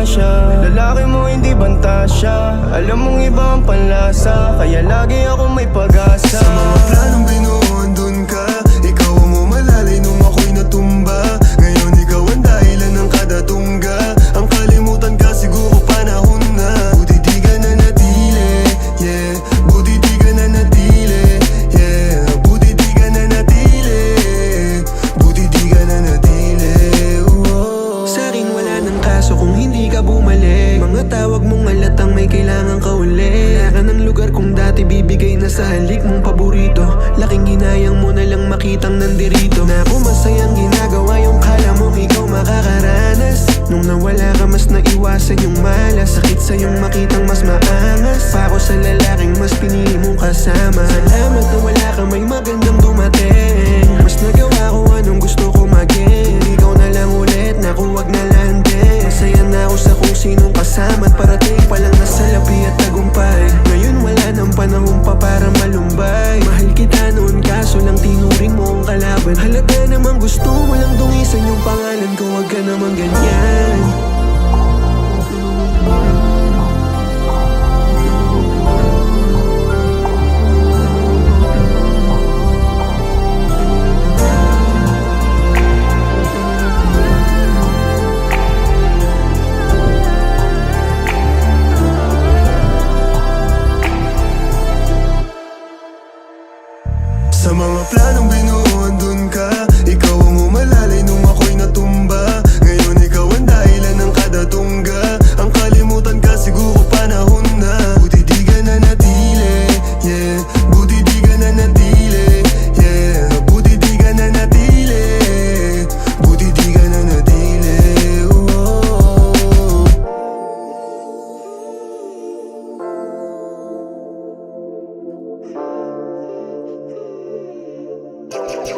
pantasya. Lalaki mo hindi bantasya Alam mong iba ang panlasa Kaya lagi ako may pag-asa. Sa mga planong bumalik Mga tawag mong alatang may kailangan ka uli. Wala ka ng lugar kung dati bibigay na sa halik mong paborito. Laking ginayang mo na lang makitang nandirito. Na kung masayang ginagawa yung kala mong ikaw makakaranas. Nung nawala ka mas naiwasan yung malas. Sakit sa yung makitang mas maangas. Pa ako sa lalaking mas pinili mong kasama. Salamat na wala sinong kasama At parating pa lang na salapi at tagumpay. Ngayon wala nang panahon pa para malumbay. Mahal kita noon kaso lang tinuring mo ang kalaban. Halata namang gusto mo lang dungisan yung pangalan ko Wag ka naman ganyan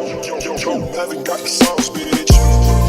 Haven't got the sauce, bitch.